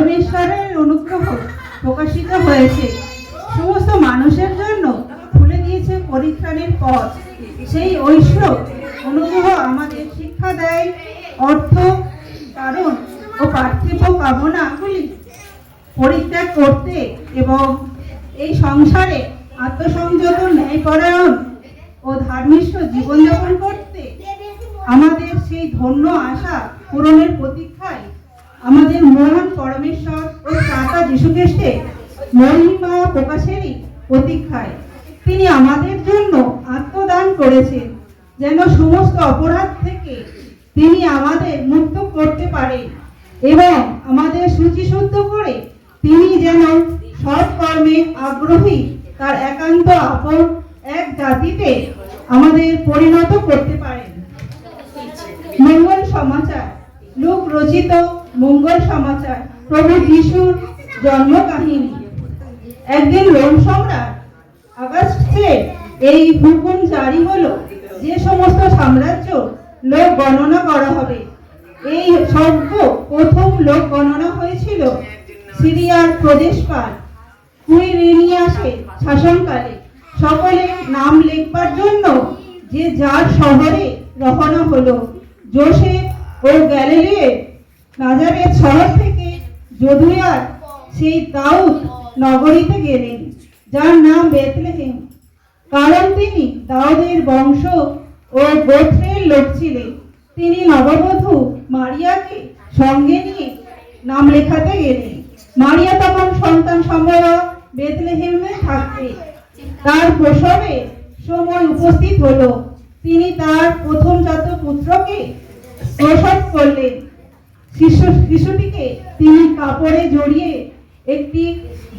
পরমেশ্বরের অনুগ্রহ প্রকাশিত হয়েছে। সমস্ত মানুষের জন্য খুলে দিয়েছে পরিত্রাণের পথ। সেই ঐশ্বর অনুগ্রহ আমাদের শিক্ষা দেয়, অর্থ, কারণ ও পার্থিব কামনাগুলি পরিত্যাগ করতে এবং এই সংসারে আত্মসংযত ন্যায়পরায়ণ ও ধার্মিক জীবনযাপন করতে। আমাদের সেই ধন্য আশা পূরণের প্রতীক্ষায় আমাদের মহান পরমেশ্বর ও চাতা যীশুখ্রিস্টের মহিমা প্রকাশেরই প্রতীক্ষায়। তিনি আমাদের জন্য আত্মদান করেছেন, যেন সমস্ত অপরাধ থেকে তিনি আমাদের মুক্ত করতে পারেন এবং আমাদের সূচিশুদ্ধ করে তিনি যেন সৎ কর্মে আগ্রহী, তার একান্ত আপন এক জাতিতে আমাদের পরিণত করতে প্রভু যিশুর জন্ম কাহিনী একদিন রোম সম্রাট আগস্টে এই হুকুম জারি হলো যে সমস্ত সাম্রাজ্য লোক গণনা করা হবে। এই শব্দ প্রথম লোক গণনা হয়েছিল সিরিয়ার প্রদেশপাল কুইরিনিয়াসের শাসনকালে। সকলে নাম লেখবার জন্য যে যার শহরে রওনা হলো জোসেফ ও গ্যালিলিয়ে নাজারেত শহর থেকে যদুয়ার, সেই দাউদ নগরীতে গেলেন, যার নাম বেতলেহেম কারণ তিনি দাউদের বংশ ও গোত্রের লোক ছিলেন। তিনি নববধূ মারিয়াকে সঙ্গে নিয়ে নাম লেখাতে গেলেন। মারিয়া তখন সন্তান সম্ভব বেতলেহেমে থাকতে তার প্রসবে সময় উপস্থিত হলো। তিনি তার প্রথম জাত পুত্রকে প্রসব করলেন। শিশু শিশুটিকে কাপড়ে জড়িয়ে একটি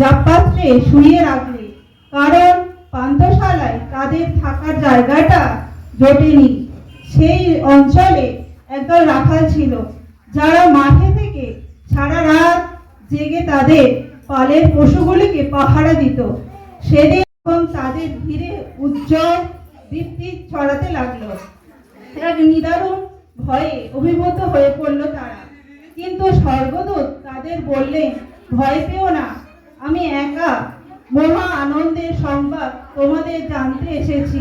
জাপাত্রে শুয়ে রাখলেন কারণ পান্থশালায় তাদের থাকার জায়গাটা জোটেনি। সেই অঞ্চলে একদল রাখাল ছিল, যারা মাঠে থেকে সারা রাত জেগে তাদের পালের পশুগুলিকে পাহারা দিত। সেদিন তাদের ধীরে উজ্জ্বল দীপ্তি ছড়াতে লাগল। এক নিদারুণ ভয়ে অভিভূত হয়ে পড়ল তারা। কিন্তু স্বর্গদূত তাদের বললেন, ভয় পেও না, আমি একা মহা আনন্দের সংবাদ তোমাদের জানতে এসেছি।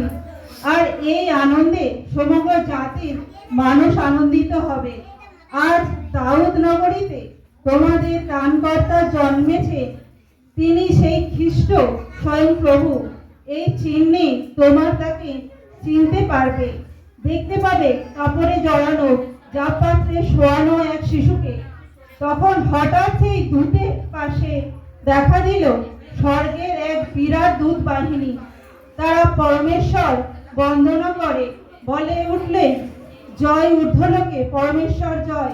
আর এই আনন্দে সমগ্র জাতির মানুষ আনন্দিত হবে। আজ দাউদ নগরীতে তোমাদের ত্রাণকর্তা জন্মেছে, তিনি সেই খ্রিস্ট স্বয়ং প্রভু। এই চিহ্নে তোমার তাকে চিনতে পারবে। দেখতে পাবে কাপড়ে জড়ানো যা শোয়ানো এক শিশুকে। তখন হঠাৎ সেই দুটে পাশে দেখা দিল স্বর্গের এক বিরাট দূত বাহিনী তারা পরমেশ্বর বন্দনা করে, বলে উঠলেন জয় ঊর্ধ্বলোকে, পরমেশ্বর, জয়।